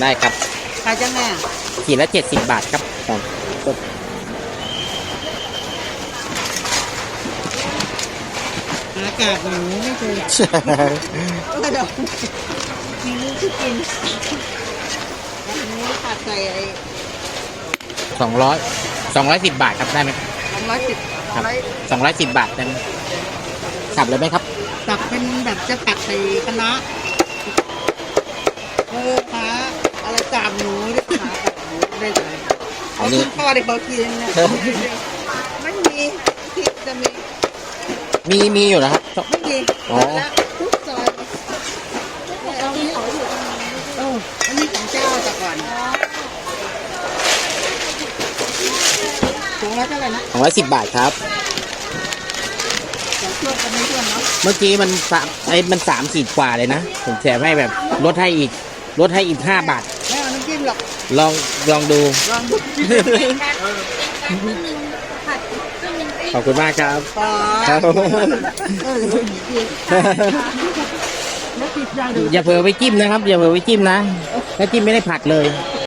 ได้ครับขายจังแม่ขีดละเจ็ดสิบบาทครับของอากาศหนูไม่เคยกระดองมีลูกที่กินอันนี้ผัดใส่ไอ้สองร้อยสองร้อยสิบบาทครับได้ไหมสองร้อยสิบครับร้อยสองร้อยสิบบาทได้ไหมสับเลยไหมครับตักเป็นแบบจะตักใส่คณะเอ นนี้คุณพ่อได้เขากินเนี่ยไม่มีที่จะมีมีมีอยู่นะครับ ไม่มีอ๋อ แล้วทุกซอยเอาที่เขาอยู่ตรงนี้เอออันนี้ของเจ้าแต่ก่อนถุงละเท่าไหร่นะสองร้อยสิบบาทครับ สองช่วงกันไม่ช่วงเนาะเมื่อกี้มันสามไอ้มันสามขีดกว่าเลยนะ ผมแถมให้แบบลดให้อีกลดให้อีกห้าบาทไม่เอาน้ำจิ้มหรอกลองลองดู ลองดูขอบคุณมากครับต่อครับ เออแล้วติดใจดูอย่าเผลอไปจิ้มนะครับ อย่าเผลอไปจิ้มนะ ถ้าจิ้มไม่ได้ผัดเลย